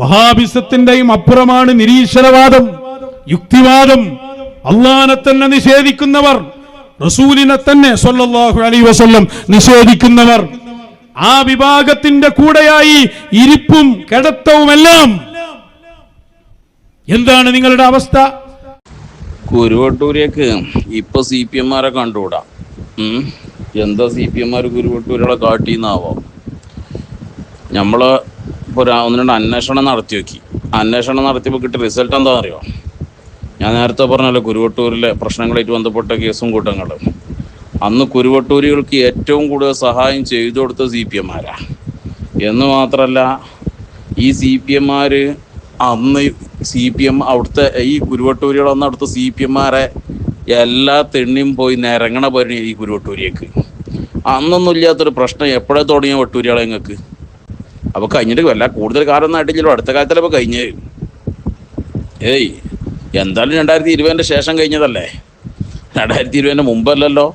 വഹാബിസത്തിന്റെയും അപ്പുറമാണ് നിരീശ്വരവാദം യുക്തിവാദം. അള്ളാനെ തന്നെ നിഷേധിക്കുന്നവർ റസൂലിനെ തന്നെ സല്ലല്ലാഹു അലൈഹി വസല്ലം നിഷേധിക്കുന്നവർ. ആ വിഭാഗത്തിന്റെ കൂടെയായി ഇരിപ്പും കിടത്തവുമെല്ലാം. എന്താണ് നിങ്ങളുടെ അവസ്ഥ? കുരുവട്ടൂരേക്ക്. ഇപ്പൊ സി പി എംമാരെ കണ്ടുകൂടാ. എന്താ സി പി എംമാർ കുരുവട്ടൂരുകളെ കാട്ടിന്നാവോ? നമ്മൾ ഇപ്പൊ ഒരു ഒന്ന് രണ്ട് അന്വേഷണം നടത്തി നോക്കി. അന്വേഷണം നടത്തിയപ്പോൾ കിട്ടിയ റിസൾട്ട് എന്താണെന്നറിയോ? ഞാൻ നേരത്തെ പറഞ്ഞല്ലോ കുരുവട്ടൂരിലെ പ്രശ്നങ്ങളായിട്ട് ബന്ധപ്പെട്ട കേസും കൂട്ടങ്ങളും. അന്ന് കുരുവട്ടൂരികൾക്ക് ഏറ്റവും കൂടുതൽ സഹായം ചെയ്തു കൊടുത്ത സി പി എംമാരാ എന്ന് മാത്രമല്ല ഈ സി പി എംമാർ അന്ന് സി പി എം അവിടുത്തെ ഈ കുരുവട്ടൂരികൾ അന്ന് അവിടുത്തെ സി പി എംമാരെ എല്ലാ തെണ്ണിയും പോയി നിരങ്ങണ പരി ഈ കുരുവട്ടൂരിയേക്ക്. അന്നൊന്നും ഇല്ലാത്തൊരു പ്രശ്നം എപ്പോഴേ തുടങ്ങിയ വട്ടൂരികളെ നിങ്ങൾക്ക് അപ്പോൾ കഴിഞ്ഞിട്ട് വല്ല കൂടുതൽ കാലം ഒന്നും ആയിട്ടില്ലല്ലോ. അടുത്ത കാലത്തിലപ്പോൾ കഴിഞ്ഞ്. ഏയ് എന്തായാലും രണ്ടായിരത്തി ഇരുപതിന്റെ ശേഷം കഴിഞ്ഞതല്ലേ? രണ്ടായിരത്തി ഇരുപതിന് മുമ്പല്ലല്ലോ?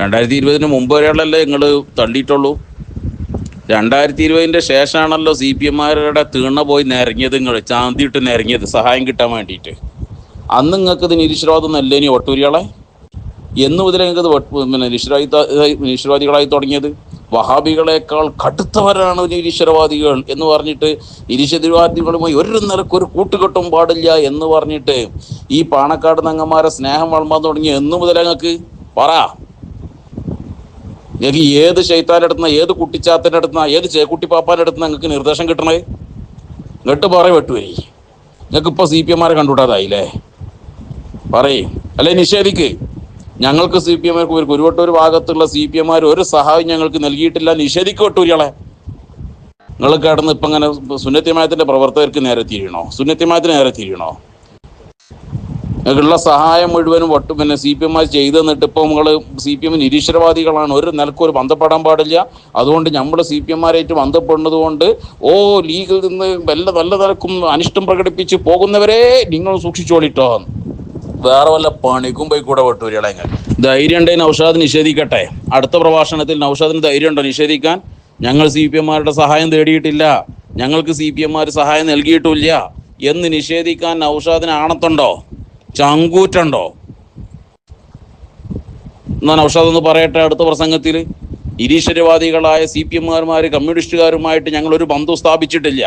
രണ്ടായിരത്തി ഇരുപതിന് മുമ്പ് വരെയുള്ളല്ലേ നിങ്ങൾ തള്ളിയിട്ടുള്ളൂ? രണ്ടായിരത്തി ഇരുപതിന്റെ ശേഷമാണല്ലോ സി പി എമ്മാരുടെ തീണ പോയി നിരങ്ങിയത് നിങ്ങൾ ചാന്തിയിട്ട് നിരങ്ങിയത് സഹായം കിട്ടാൻ വേണ്ടിയിട്ട് അന്ന് നിങ്ങൾക്ക് ഇത് നിരീശ്വരവാദം നല്ലേനി ഒട്ടൂരികളെ എന്ന് മുതലേ നിങ്ങൾക്ക് ഇത് പിന്നെ നിരീശ്വരവാദി നിരീശ്വരവാദികളായി തുടങ്ങിയത്? വഹാബികളെക്കാൾ കടുത്തവരാണ് നിരീശ്വരവാദികൾ എന്ന് പറഞ്ഞിട്ട് നിരീശ്വരവാദികളുമായി ഒരു നിലയ്ക്ക് ഒരു കൂട്ടുകെട്ടും പാടില്ല എന്ന് പറഞ്ഞിട്ട് ഈ പാണക്കാട് നങ്ങന്മാരെ സ്നേഹം വളമാൻ തുടങ്ങി എന്നു മുതൽ അങ്ങക്ക് പറ. നിങ്ങൾക്ക് ഏത് ശൈത്താന്റെ അടുത്തുന്ന ഏത് കുട്ടിച്ചാത്തന്റെ അടുത്തുന്ന ഏത് ചേക്കുട്ടി പാപ്പാന്റെ അടുത്തുന്ന നിങ്ങൾക്ക് നിർദ്ദേശം കിട്ടണേ? എന്നിട്ട് പറയും വെട്ടുവരി നിങ്ങൾക്ക് ഇപ്പോൾ സി പി എമാരെ കണ്ടുകൂടാതായില്ലേ? പറയും. അല്ലെ നിഷേധിക്ക്? ഞങ്ങൾക്ക് സി പി എമ്മാർക്ക് ഒരു കുരുവട്ടൂർ ഭാഗത്തുള്ള സി പി എമ്മാർ ഒരു സഹായം ഞങ്ങൾക്ക് നൽകിയിട്ടില്ല. നിഷേധിക്കട്ടൂരികളെ നിങ്ങൾ കിടന്ന് ഇപ്പം അങ്ങനെ സുന്നത്യമായത്തിന്റെ പ്രവർത്തകർക്ക് നേരെ തിരിയണോ? സുന്നത്യമായത്തിന് നേരെ തിരിയണോ? നിങ്ങൾക്കുള്ള സഹായം മുഴുവനും ഒട്ടും പിന്നെ സി പി എമ്മാർ ചെയ്തു തന്നിട്ട് ഇപ്പോൾ നിങ്ങൾ സി പി എം നിരീശ്വരവാദികളാണ്. ഒരു നിലക്കും ഒരു ബന്ധപ്പെടാൻ പാടില്ല. അതുകൊണ്ട് നമ്മൾ സി പി എമ്മാരായിട്ട് ബന്ധപ്പെടുന്നത് കൊണ്ട് ഓ ലീഗിൽ നിന്ന് വല്ല നല്ല നിലക്കും അനിഷ്ടം പ്രകടിപ്പിച്ച് പോകുന്നവരെ നിങ്ങൾ സൂക്ഷിച്ചോളിട്ടോ വേറെ വല്ല പണിക്കും പോയി കൂടെ വെട്ടൂരികളെ ധൈര്യം ഉണ്ടെങ്കിൽ നൗഷാദ് നിഷേധിക്കട്ടെ. അടുത്ത പ്രഭാഷണത്തിൽ നൗഷാദിന് ധൈര്യം ഉണ്ടോ നിഷേധിക്കാൻ? ഞങ്ങൾ സി പി എംമാരുടെ സഹായം തേടിയിട്ടില്ല. ഞങ്ങൾക്ക് സി പി എംമാർ സഹായം നൽകിയിട്ടില്ല എന്ന് നിഷേധിക്കാൻ നൗഷാദിന് ആണത്തുണ്ടോ? ചങ്കൂറ്റുണ്ടോ? എന്നാ നൗഷാദ് ഒന്ന് പറയട്ടെ അടുത്ത പ്രസംഗത്തിൽ. ഇരീശ്വരവാദികളായ സി പി എമ്മാർമാർ കമ്മ്യൂണിസ്റ്റുകാരുമായിട്ട് ഞങ്ങളൊരു ബന്ധം സ്ഥാപിച്ചിട്ടില്ല.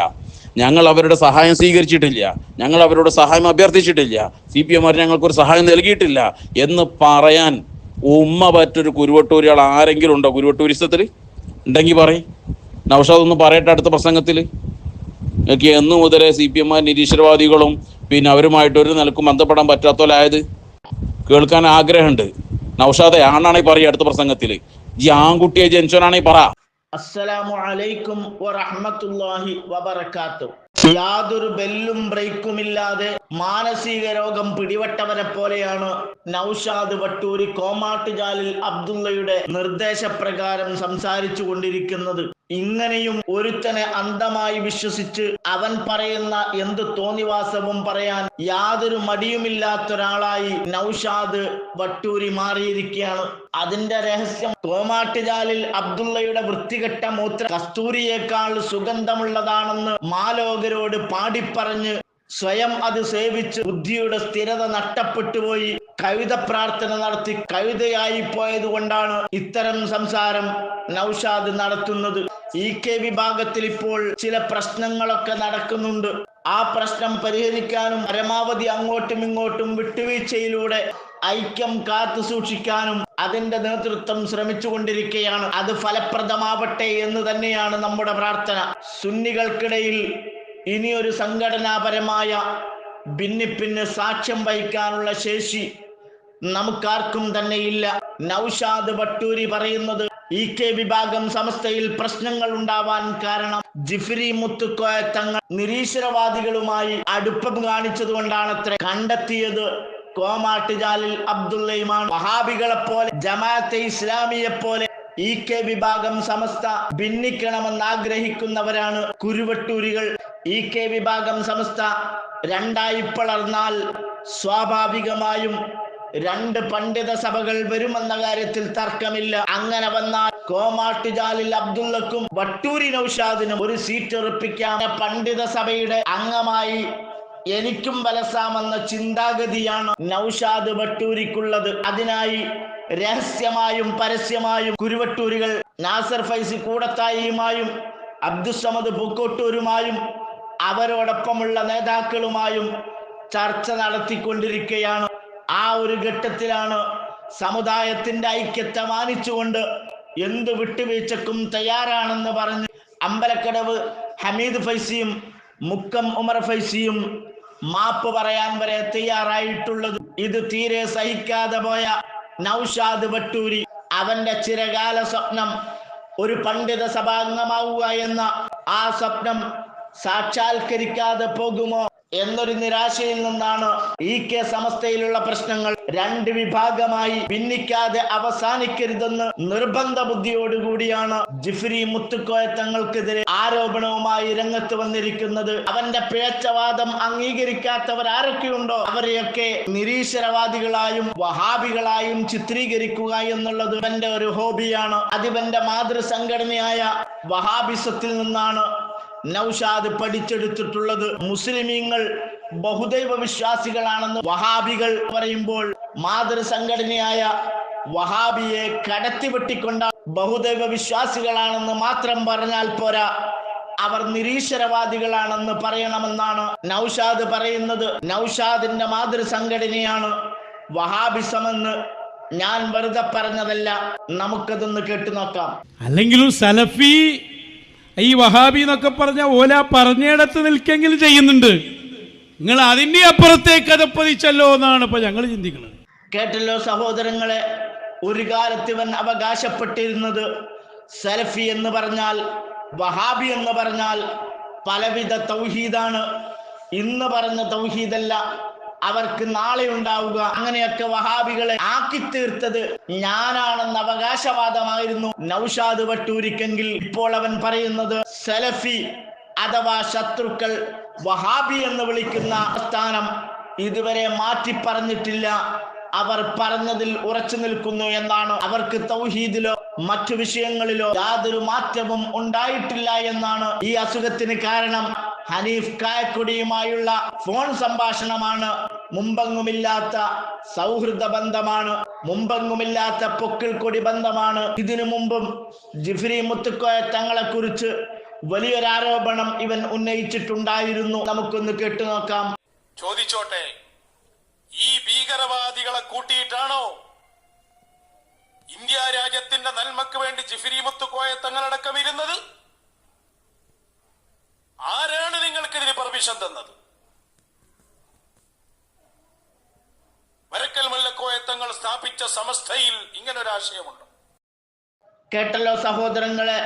ഞങ്ങൾ അവരുടെ സഹായം സ്വീകരിച്ചിട്ടില്ല. ഞങ്ങൾ അവരുടെ സഹായം അഭ്യർത്ഥിച്ചിട്ടില്ല. സി പി എമ്മാർ ഞങ്ങൾക്കൊരു സഹായം നൽകിയിട്ടില്ല. എന്ന് പറയാൻ ഉമ്മ പറ്റൊരു കുരുവട്ടൂരികൾ ആരെങ്കിലും ഉണ്ടോ കുരുവട്ടൂരിസത്തിൽ ഉണ്ടെങ്കിൽ പറയും. നൗഷാദ് ഒന്ന് പറയട്ടെ അടുത്ത പ്രസംഗത്തിൽ എനിക്ക് എന്നു മുതലേ സി പി എമ്മാർ നിരീശ്വരവാദികളും പിന്നെ അവരുമായിട്ട് ഒരു നിലക്കും ബന്ധപ്പെടാൻ പറ്റാത്തോലായത് കേൾക്കാൻ ആഗ്രഹമുണ്ട്. നൗഷാദെ ആണാണെങ്കിൽ പറയും അടുത്ത പ്രസംഗത്തിൽ ഈ ആൺകുട്ടിയെ ജനിച്ചവനാണെങ്കിൽ പറ. അസ്സലാമു അലൈക്കും വറഹ്മത്തുള്ളാഹി വബറകാത്തു. യാതൊരു ബെല്ലും ബ്രേക്കും ഇല്ലാതെ മാനസിക രോഗം പിടിപെട്ടവരെ പോലെയാണ് നൌഷാദ് വട്ടൂരി കോമാട്ടുചാലിൽ അബ്ദുള്ളയുടെ നിർദ്ദേശപ്രകാരം സംസാരിച്ചു കൊണ്ടിരിക്കുന്നത്. ഇങ്ങനെയും ഒരുത്തനെ അന്ധമായി വിശ്വസിച്ച് അവൻ പറയുന്ന എന്ത് തോന്നിവാസവും പറയാൻ യാതൊരു മടിയുമില്ലാത്തൊരാളായി നൌഷാദ് വട്ടൂരി മാറിയിരിക്കുകയാണ്. അതിന്റെ രഹസ്യം തോമാട്ടുചാലിൽ അബ്ദുള്ളയുടെ വൃത്തികെട്ട മൂത്ര കസ്തൂരിയേക്കാൾ സുഗന്ധമുള്ളതാണെന്ന് മാലോകരോട് പാടിപ്പറഞ്ഞ് സ്വയം അത് സേവിച്ച് ബുദ്ധിയുടെ സ്ഥിരത നഷ്ടപ്പെട്ടുപോയി കവിത പ്രാർത്ഥന നടത്തി കവിതയായി പോയത് കൊണ്ടാണ് ഇത്തരം സംസാരം നൌഷാദ് നടത്തുന്നത്. ഇ കെ വിഭാഗത്തിൽ ഇപ്പോൾ ചില പ്രശ്നങ്ങളൊക്കെ നടക്കുന്നുണ്ട്. ആ പ്രശ്നം പരിഹരിക്കാനും പരമാവധി അങ്ങോട്ടും ഇങ്ങോട്ടും വിട്ടുവീഴ്ചയിലൂടെ ഐക്യം കാത്തു സൂക്ഷിക്കാനും അതിന്റെ നേതൃത്വം ശ്രമിച്ചുകൊണ്ടിരിക്കുകയാണ്. അത് ഫലപ്രദമാവട്ടെ എന്ന് തന്നെയാണ് നമ്മുടെ പ്രാർത്ഥന. സുന്നികൾക്കിടയിൽ ഇനിയൊരു സംഘടനാപരമായ ഭിന്നിപ്പിന് സാക്ഷ്യം വഹിക്കാനുള്ള ശേഷി നമുക്കാർക്കും തന്നെ ഇല്ല നൗഷാദ് വട്ടൂരി പറയുന്നത് ഇ കെ വിഭാഗം സമസ്തയിൽ പ്രശ്നങ്ങൾ ഉണ്ടാവാൻ കാരണം ജിഫിരി മുത്തുക്കോയ തങ്ങൾ നിരീശ്വരവാദികളുമായി അടുപ്പം കാണിച്ചതുകൊണ്ടാണത്രേ കണ്ടെത്തിയത്. കോമാട്ടുചാലിൽ അബ്ദുള്ളയുമാണ് വഹാബികളെ പോലെ ജമാഅത്തെ ഇസ്ലാമിയെ പോലെ ഇ കെ വിഭാഗം സമസ്ത ഭിന്നിക്കണമെന്ന് ആഗ്രഹിക്കുന്നവരാണ് കുരുവട്ടൂരികൾ. ഇ കെ വിഭാഗം സമസ്ത രണ്ടായി പിളർന്നാൽ സ്വാഭാവികമായും രണ്ട് പണ്ഡിത സഭകൾ വരുമെന്ന കാര്യത്തിൽ തർക്കമില്ല. അങ്ങനെ വന്നാൽ കോമാട്ടുജാലിൽ അബ്ദുള്ളക്കും വട്ടൂരി നൌഷാദിനും ഒരു സീറ്റ് ഉറപ്പിക്കാൻ പണ്ഡിത സഭയുടെ അംഗമായി എനിക്കും വലസാമെന്ന ചിന്താഗതിയാണ് നൌഷാദ് വട്ടൂരിക്കുള്ളത്. അതിനായി രഹസ്യമായും പരസ്യമായും കുരുവട്ടൂരുകൾ നാസർ ഫൈസി കൂടത്തായിയുമായും അബ്ദുസമദ് പൂക്കോട്ടൂരുമായും അവരോടൊപ്പമുള്ള നേതാക്കളുമായും ചർച്ച നടത്തിക്കൊണ്ടിരിക്കുകയാണ്. ആ ഒരു ഘട്ടത്തിലാണ് സമുദായത്തിന്റെ ഐക്യത്തെ മാനിച്ചുകൊണ്ട് എന്ത് വിട്ടുവീഴ്ചക്കും തയ്യാറാണെന്ന് പറഞ്ഞ് അമ്പലക്കടവ് ഹമീദ് ഫൈസിയും മുക്കം ഉമർ ഫൈസിയും മാപ്പ് പറയാൻ വരെ തയ്യാറായിട്ടുള്ളത്. ഇത് തീരെ സഹിക്കാതെ പോയ നൌഷാദ് വട്ടൂരി അവന്റെ ചിരകാല സ്വപ്നം ഒരു പണ്ഡിത സഭാംഗമാവുക എന്ന ആ സ്വപ്നം സാക്ഷാത്കരിക്കാതെ പോകുമോ? എന്നൊരു നിരാശയിൽ നിന്നാണ് ഈ കെ സമസ്തയിലുള്ള പ്രശ്നങ്ങൾ രണ്ട് വിഭാഗമായി ഭിന്നിക്കാതെ അവസാനിക്കരുതെന്ന് നിർബന്ധ ബുദ്ധിയോടുകൂടിയാണ് ജിഫ്രി മുത്തുക്കോയ തങ്ങൾക്കെതിരെ ആരോപണവുമായി രംഗത്ത് വന്നിരിക്കുന്നത്. അവന്റെ പേച്ചവാദം അംഗീകരിക്കാത്തവർ ആരൊക്കെയുണ്ടോ അവരെയൊക്കെ നിരീശ്വരവാദികളായും വഹാബികളായും ചിത്രീകരിക്കുക എന്നുള്ളത് ഇവന്റെ ഒരു ഹോബിയാണ്. അതിവന്റെ മാതൃസംഘടനയായ വഹാബിസത്തിൽ നിന്നാണ് നൗഷാദ് പഠിച്ചെടുത്തിട്ടുള്ളത് മുസ്ലിമീങ്ങൾ ബഹുദൈവ വിശ്വാസികളാണെന്ന് വഹാബികൾ പറയുമ്പോൾ മാതൃസംഘടനയായ വഹാബിയെ കടത്തിവെട്ടിക്കൊണ്ട ബഹുദൈവ വിശ്വാസികളാണെന്ന് മാത്രം പറഞ്ഞാൽ പോരാ. അവർ നിരീശ്വരവാദികളാണെന്ന് പറയണമെന്നാണ് നൌഷാദ് പറയുന്നത്. നൗഷാദിന്റെ മാതൃസംഘടനയാണ് വഹാബിസമെന്ന് ഞാൻ വെറുതെ പറഞ്ഞതല്ല. നമുക്കതൊന്ന് കേട്ടു നോക്കാം. അല്ലെങ്കിലും സലഫി ഈ വഹാബി എന്നൊക്കെ പറഞ്ഞ ഓല പറഞ്ഞിടത്ത് നിൽക്കെങ്കിലും ചെയ്യുന്നുണ്ട്. നിങ്ങൾ അതിന്റെ അപ്പുറത്തേക്ക് അതപ്പതിച്ചല്ലോ എന്നാണ് ഇപ്പൊ ഞങ്ങൾ ചിന്തിക്കുന്നത്. കേട്ടല്ലോ സഹോദരങ്ങളെ ഒരു കാലത്ത് ഇവൻ അവകാശപ്പെട്ടിരുന്നത് സലഫി എന്ന് പറഞ്ഞാൽ വഹാബി എന്ന് പറഞ്ഞാൽ പലവിധ തൗഹീദാണ്. ഇന്ന് പറഞ്ഞ തൗഹീദല്ല അവർക്ക് നാളെ ഉണ്ടാവുക. അങ്ങനെയൊക്കെ വഹാബികളെ ആക്കി തീർത്തത് ഞാനാണെന്ന അവകാശവാദമായിരുന്നു. നൌഷാദ് വട്ടൂരിക്കെങ്കിൽ ഇപ്പോൾ അവൻ പറയുന്നത് സലഫി അഥവാ ശത്രുക്കൾ വഹാബി എന്ന് വിളിക്കുന്ന സ്ഥാനം ഇതുവരെ മാറ്റി പറഞ്ഞിട്ടില്ല അവർ പറഞ്ഞതിൽ ഉറച്ചു നിൽക്കുന്നു എന്നാണ്. അവർക്ക് തൗഹീദിലോ മറ്റു വിഷയങ്ങളിലോ യാതൊരു മാറ്റവും ഉണ്ടായിട്ടില്ല എന്നാണ് ഈ അസുഖത്തിന് കാരണം. ഹനീഫ് കായക്കൊടിയുമായുള്ള ഫോൺ സംഭാഷണമാണ് മുമ്പെങ്ങുമില്ലാത്ത സൗഹൃദ ബന്ധമാണ് മുമ്പെങ്ങുമില്ലാത്ത പൊക്കിൾ കൊടി ബന്ധമാണ്. ഇതിനു മുമ്പും ജിഫ്രി മുത്തുക്കോയ തങ്ങളെ കുറിച്ച് വലിയൊരു ആരോപണം ഇവൻ ഉന്നയിച്ചിട്ടുണ്ടായിരുന്നു. നമുക്കൊന്ന് കേട്ടു നോക്കാം. ചോദിച്ചോട്ടെ ഈ ഭീകരവാദികളെ കൂട്ടിയിട്ടാണോ ഇന്ത്യ രാജ്യത്തിന്റെ നന്മക്ക് വേണ്ടി ജിഫിരി മുത്തുക്കോയ തങ്ങളടക്കം ഇരുന്നത്? ആരാണ് നിങ്ങൾക്ക് ഇതിന് പെർമിഷൻ തന്നത്? വരക്കൽ മുല്ലക്കോയ തങ്ങൾ സ്ഥാപിച്ച സമസ്തയിൽ ഇങ്ങനൊരു ആശയമുണ്ട് കേട്ടല്ലോ സഹോദരങ്ങളെ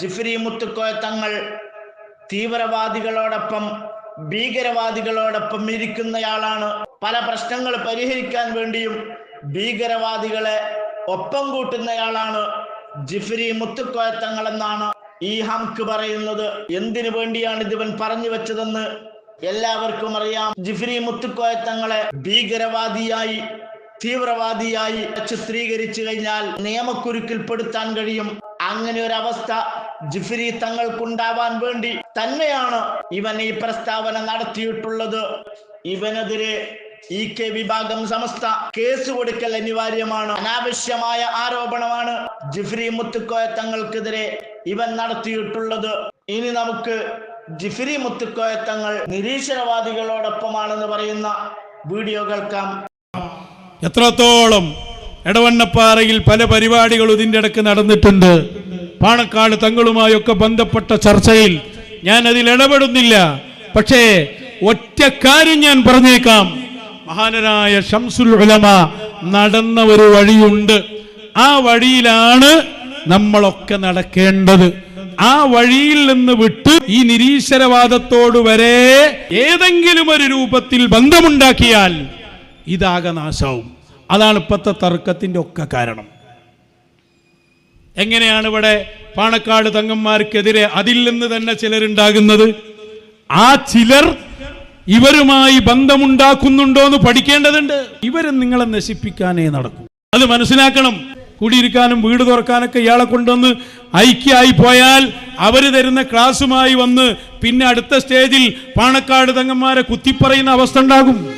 ജിഫ്രി മുത്തുക്കോയ തങ്ങൾ തീവ്രവാദികളോടൊപ്പം ഭീകരവാദികളോടൊപ്പം ഇരിക്കുന്നയാളാണ്. പല പ്രശ്നങ്ങൾ പരിഹരിക്കാൻ വേണ്ടിയും ഭീകരവാദികളെ ഒപ്പം കൂട്ടുന്നയാളാണ് ജിഫ്രി മുത്തുക്കോയ തങ്ങൾ എന്നാണ് ഈ ഹംക്ക് പറയുന്നത്. എന്തിനു വേണ്ടിയാണ് ഇതിവൻ പറഞ്ഞു വെച്ചതെന്ന് എല്ലാവർക്കും അറിയാം. ജിഫ്രി മുത്തുക്കോയ തങ്ങളെ ഭീകരവാദിയായി തീവ്രവാദിയായി ചിത്രീകരിച്ചു കഴിഞ്ഞാൽ നിയമക്കുരുക്കിൽപ്പെടുത്താൻ കഴിയും. അങ്ങനെ ഒരു അവസ്ഥ ജിഫ്രി തങ്ങൾക്കുണ്ടാവാൻ വേണ്ടി തന്നെയാണ് ഇവൻ ഈ പ്രസ്താവന നടത്തിയിട്ടുള്ളത്. ഇവനെതിരെ ഇ കെ വിഭാഗം സമസ്ത കേസ് കൊടുക്കൽ അനിവാര്യമാണ്. അനാവശ്യമായ ആരോപണമാണ് ജിഫ്രി മുത്തുക്കോയ തങ്ങൾക്കെതിരെ ഇവൻ നടത്തിയിട്ടുള്ളത്. ഇനി നമുക്ക് ജിഫ്രി മുത്തുക്കോയ തങ്ങൾ നിരീശ്വരവാദികളോടൊപ്പമാണെന്ന് പറയുന്ന വീഡിയോ കേൾക്കാം. എത്രത്തോളം എടവണ്ണപ്പാറയിൽ പല പരിപാടികളും ഇതിന്റെ ഇടയ്ക്ക് നടന്നിട്ടുണ്ട്. പാണക്കാട് തങ്ങളുമായൊക്കെ ബന്ധപ്പെട്ട ചർച്ചയിൽ ഞാൻ അതിൽ ഇടപെടുന്നില്ല. പക്ഷേ ഒറ്റ കാര്യം ഞാൻ പറഞ്ഞേക്കാം. മഹാനായ ഷംസുൽ ഉലമ നടന്ന ഒരു വഴിയുണ്ട്. ആ വഴിയിലാണ് നമ്മളൊക്കെ നടക്കേണ്ടത്. ആ വഴിയിൽ നിന്ന് വിട്ട് ഈ നിരീശ്വരവാദത്തോട് വരെ ഏതെങ്കിലും ഒരു രൂപത്തിൽ ബന്ധമുണ്ടാക്കിയാൽ ഇതാകെ നാശാവും. അതാണ് ഇപ്പോഴത്തെ തർക്കത്തിന്റെ ഒക്കെ കാരണം. എങ്ങനെയാണ് ഇവിടെ പാണക്കാട് തങ്ങന്മാർക്കെതിരെ അതിൽ നിന്ന് തന്നെ ചിലരുണ്ടാകുന്നത്? ആ ചിലർ ഇവരുമായി ബന്ധമുണ്ടാക്കുന്നുണ്ടോ എന്ന് പഠിക്കേണ്ടതുണ്ട്. ഇവരും നിങ്ങളെ നശിപ്പിക്കാനേ നടക്കൂ. അത് മനസ്സിലാക്കണം. കുടിയിരിക്കാനും വീട് തുറക്കാനൊക്കെ ഇയാളെ കൊണ്ടുവന്ന് ഐക്യമായി പോയാൽ അവർ തരുന്ന ക്ലാസ്സുമായി വന്ന് പിന്നെ അടുത്ത സ്റ്റേജിൽ പാണക്കാട് തങ്ങന്മാരെ കുത്തിപ്പറയുന്ന അവസ്ഥ ഉണ്ടാകും.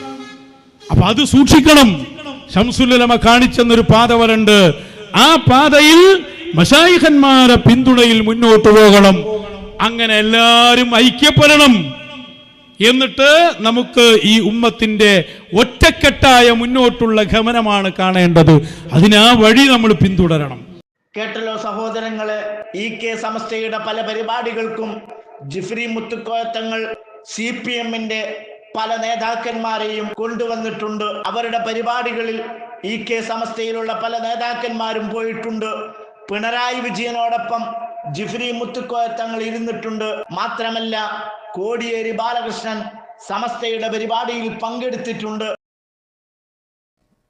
അപ്പൊ അത് സൂക്ഷിക്കണം. ഷംസുല്ലമ കാണിച്ചെന്നൊരു പാത വരണ്ട്. ആ പാതയിൽ മഷായിഖന്മാരെ പിന്തുണയിൽ മുന്നോട്ട് പോകണം. അങ്ങനെ എല്ലാവരും ഐക്യപ്പെടണം. എന്നിട്ട് നമുക്ക് ഈ ഉമ്മത്തിന്റെ ഒറ്റക്കെട്ടായ മുന്നോട്ടുള്ള ഗമനമാണ് കാണേണ്ടത്. അതിനാ വഴി നമ്മൾ പിന്തുടരണം. കേട്ടല്ലോ സഹോദരങ്ങളെ ഇ കെ സമസ്തയുടെ പല പരിപാടികൾക്കും ജിഫ്രി മുത്തുക്കോയത്തങ്ങൾ സി പി എമ്മിന്റെ പല നേതാക്കന്മാരെയും കൊണ്ടുവന്നിട്ടുണ്ട്. അവരുടെ പരിപാടികളിൽ ഇ കെ സമസ്തയിലുള്ള പല നേതാക്കന്മാരും പോയിട്ടുണ്ട്. പിണറായി വിജയനോടൊപ്പം ജിഫ്രി മുത്തുക്കോയ തങ്ങൾ ഇരുന്നിട്ടുണ്ട്. മാത്രമല്ല കോടിയേരി ബാലകൃഷ്ണൻ സമസ്തയുടെ പരിപാടിയിൽ പങ്കെടുത്തിട്ടുണ്ട്.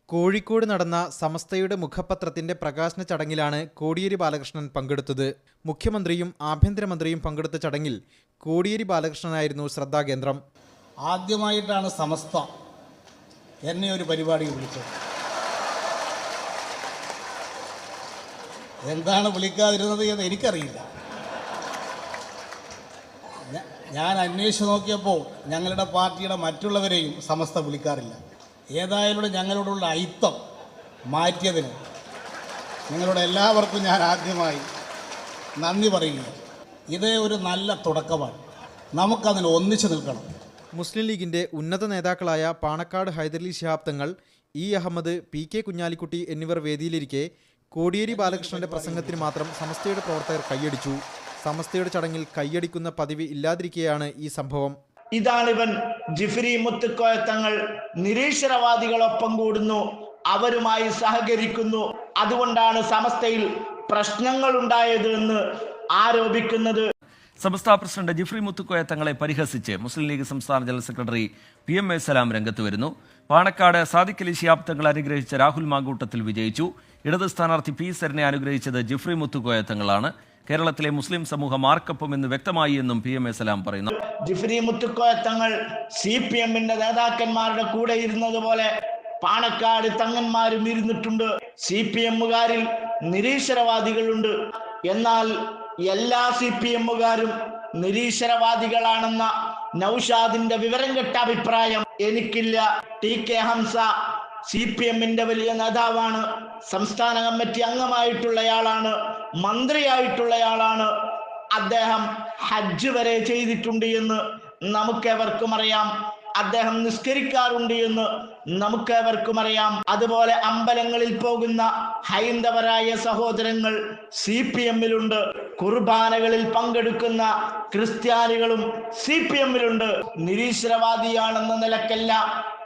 കോഴിക്കോട് നടന്ന സമസ്തയുടെ മുഖപത്രത്തിന്റെ പ്രകാശന ചടങ്ങിലാണ് കോടിയേരി ബാലകൃഷ്ണൻ പങ്കെടുത്തത്. മുഖ്യമന്ത്രിയും ആഭ്യന്തരമന്ത്രിയും പങ്കെടുത്ത ചടങ്ങിൽ കോടിയേരി ബാലകൃഷ്ണനായിരുന്നു ശ്രദ്ധാകേന്ദ്രം. ആദ്യമായിട്ടാണ് സമസ്ത എന്നെ ഒരു പരിപാടി വിളിച്ചത്. എന്താണ് വിളിക്കാതിരുന്നത് എന്ന് എനിക്കറിയില്ല. ഞാൻ അന്വേഷിച്ച് നോക്കിയപ്പോൾ ഞങ്ങളുടെ പാർട്ടിയുടെ മറ്റുള്ളവരെയും സമസ്ത വിളിക്കാറില്ല. ഏതായാലും ഞങ്ങളോടുള്ള അയിത്തം മാറ്റിയതിന് നിങ്ങളുടെ എല്ലാവർക്കും ഞാൻ ആദ്യമായി നന്ദി പറയുന്നു. ഇതേ ഒരു നല്ല തുടക്കമാണ്. നമുക്കതിന് ഒന്നിച്ചു നിൽക്കണം. മുസ്ലിം ലീഗിന്റെ ഉന്നത നേതാക്കളായ പാണക്കാട് ഹൈദരലി ശിഹാബ് തങ്ങൾ ഇ അഹമ്മദ് പി കെ കുഞ്ഞാലിക്കുട്ടി എന്നിവർ വേദിയിലിരിക്കെ കോടിയേരി ബാലകൃഷ്ണന്റെ പ്രസംഗത്തിന് മാത്രം സമസ്തയുടെ പ്രവർത്തകർ കൈയടിച്ചു. സമസ്തയുടെ ചടങ്ങിൽ കൈയടിക്കുന്ന പതിവ് ഇല്ലാതിരിക്കെയാണ് ഈ സംഭവം. ഇതാണിവൻ ജിഫ്രി മുത്തുക്കോയ തങ്ങൾ നിരീശ്വരവാദികളൊപ്പം കൂടുന്നു. അവരുമായി സഹകരിക്കുന്നു. അതുകൊണ്ടാണ് സമസ്തയിൽ പ്രശ്നങ്ങൾ ഉണ്ടായത് എന്ന് ആരോപിക്കുന്നത്. സമസ്ത പ്രസിഡന്റ് ജിഫ്രി മുത്തുക്കോയ തങ്ങളെ പരിഹസിച്ച് മുസ്ലിം ലീഗ് സംസ്ഥാന ജനറൽ സെക്രട്ടറി പി എം എ സലാം രംഗത്ത് വരുന്നു. പാണക്കാട് സാദിഖലി ശിഹാബ് തങ്ങൾ അനുഗ്രഹിച്ച രാഹുൽ മാങ്കൂട്ടത്തിൽ വിജയിച്ചു. ഇടത് സ്ഥാനാർത്ഥി പി സരനെ അനുഗ്രഹിച്ചത് ജിഫ്രി മുത്തുക്കോയ തങ്ങളാണ്. കേരളത്തിലെ മുസ്ലിം സമൂഹം ആർക്കൊപ്പം എന്ന് വ്യക്തമായി എന്നും പി എം എ സലാം പറയുന്നു. ജിഫ്രി മുത്തുക്കോയ തങ്ങൾ സി പി എമ്മിന്റെ നേതാക്കന്മാരുടെ കൂടെ ഇരുന്നത് പോലെ പാണക്കാട് തങ്ങന്മാരും ഇരുന്നിട്ടുണ്ട്. സി പി എമ്മുകാരിൽ നിരീശ്വരവാദികളുണ്ട്. എന്നാൽ എല്ലാ സി പി എമ്മുകാരും നിരീശ്വരവാദികളാണെന്ന നൌഷാദിന്റെ വിവരം കെട്ട അഭിപ്രായം എനിക്കില്ല. ടി കെ ഹംസ സി പി എമ്മിന്റെ വലിയ നേതാവാണ്. സംസ്ഥാന കമ്മിറ്റി അംഗമായിട്ടുള്ളയാളാണ്. മന്ത്രിയായിട്ടുള്ളയാളാണ്. അദ്ദേഹം ഹജ്ജ് വരെ ചെയ്തിട്ടുണ്ട് എന്ന് നമുക്കെവർക്കും അറിയാം. അദ്ദേഹം നിസ്കരിക്കാറുണ്ട് എന്ന് നമുക്കേവർക്കും അറിയാം. അതുപോലെ അമ്പലങ്ങളിൽ പോകുന്ന ഹൈന്ദവരായ സഹോദരങ്ങൾ സി പി എമ്മിലുണ്ട്. കുർബാനകളിൽ പങ്കെടുക്കുന്ന ക്രിസ്ത്യാനികളും സി പി എമ്മിലുണ്ട്. നിരീശ്വരവാദിയാണെന്ന നിലക്കല്ല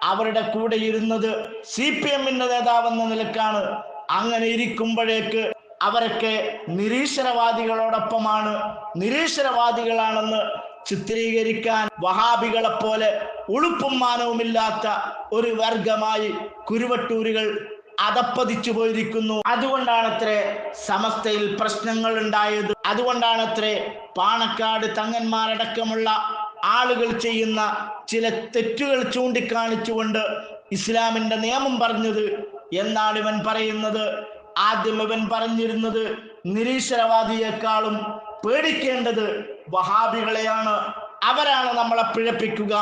അവരുടെ കൂടെ ഇരുന്നത് സി പി എമ്മിന്റെ നേതാവെന്ന നിലക്കാണ്. അങ്ങനെ ഇരിക്കുമ്പോഴേക്ക് അവരൊക്കെ നിരീശ്വരവാദികളോടൊപ്പമാണ്. നിരീശ്വരവാദികളാണെന്ന് ചിത്രീകരിക്കാൻ വഹാബികളെ പോലെ ഉളുപ്പും മാനവുമില്ലാത്ത ഒരു വർഗമായി കുരുവട്ടൂരുകൾ അതപ്പതിച്ചു പോയിരിക്കുന്നു. അതുകൊണ്ടാണത്രേ സമസ്തയിൽ പ്രശ്നങ്ങൾ ഉണ്ടായത്. അതുകൊണ്ടാണത്രേ പാണക്കാട് തങ്ങന്മാരടക്കമുള്ള ആളുകൾ ചെയ്യുന്ന ചില തെറ്റുകൾ ചൂണ്ടിക്കാണിച്ചുകൊണ്ട് ഇസ്ലാമിന്റെ നിയമം പറഞ്ഞത് എന്നാണ് ഇവൻ പറയുന്നത്. ആദ്യം ഇവൻ പറഞ്ഞിരുന്നത് നിരീശ്വരവാദിയെക്കാളും പേടിക്കേണ്ടത് വഹാബികളെയാണ്. അവരാണ് നമ്മളെ പിഴപ്പിക്കുക.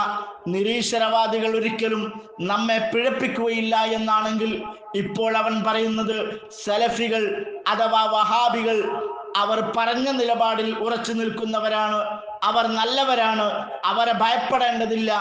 നിരീശ്വരവാദികൾ ഒരിക്കലും നമ്മെ പിഴപ്പിക്കുകയില്ല എന്നാണെങ്കിൽ ഇപ്പോൾ അവൻ പറയുന്നത് സലഫികൾ അഥവാ വഹാബികൾ അവർ പറഞ്ഞ നിലപാടിൽ ഉറച്ചു നിൽക്കുന്നവരാണ്. അവർ നല്ലവരാണ്. അവരെ ഭയപ്പെടേണ്ടതില്ല.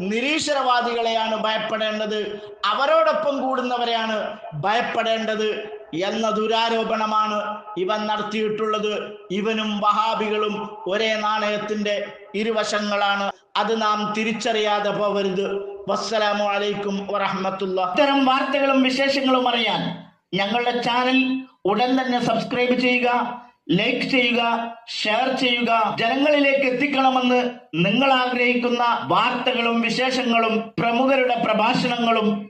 നിരീശ്വരവാദികളെയാണ് ഭയപ്പെടേണ്ടത്. അവരോടൊപ്പം കൂടുന്നവരെയാണ് ഭയപ്പെടേണ്ടത്. എന്ന ദുരാരോപണമാണ് ഇവൻ നടത്തിയിട്ടുള്ളത്. ഇവനും വഹാബികളും ഒരേ നാണയത്തിന്റെ ഇരുവശങ്ങളാണ്. അത് നാം തിരിച്ചറിയാതെ പോകരുത് വസ്സലാമു അലൈക്കും വറഹമത്തുള്ള. ഇത്തരം വാർത്തകളും വിശേഷങ്ങളും അറിയാൻ ഞങ്ങളുടെ ചാനൽ ഉടൻ തന്നെ സബ്സ്ക്രൈബ് ചെയ്യുക ലൈക്ക് ചെയ്യുക ഷെയർ ചെയ്യുക. ജനങ്ങളിലേക്ക് എത്തിക്കണമെന്ന് നിങ്ങൾ ആഗ്രഹിക്കുന്ന വാർത്തകളും വിശേഷങ്ങളും പ്രമുഖരുടെ പ്രഭാഷണങ്ങളും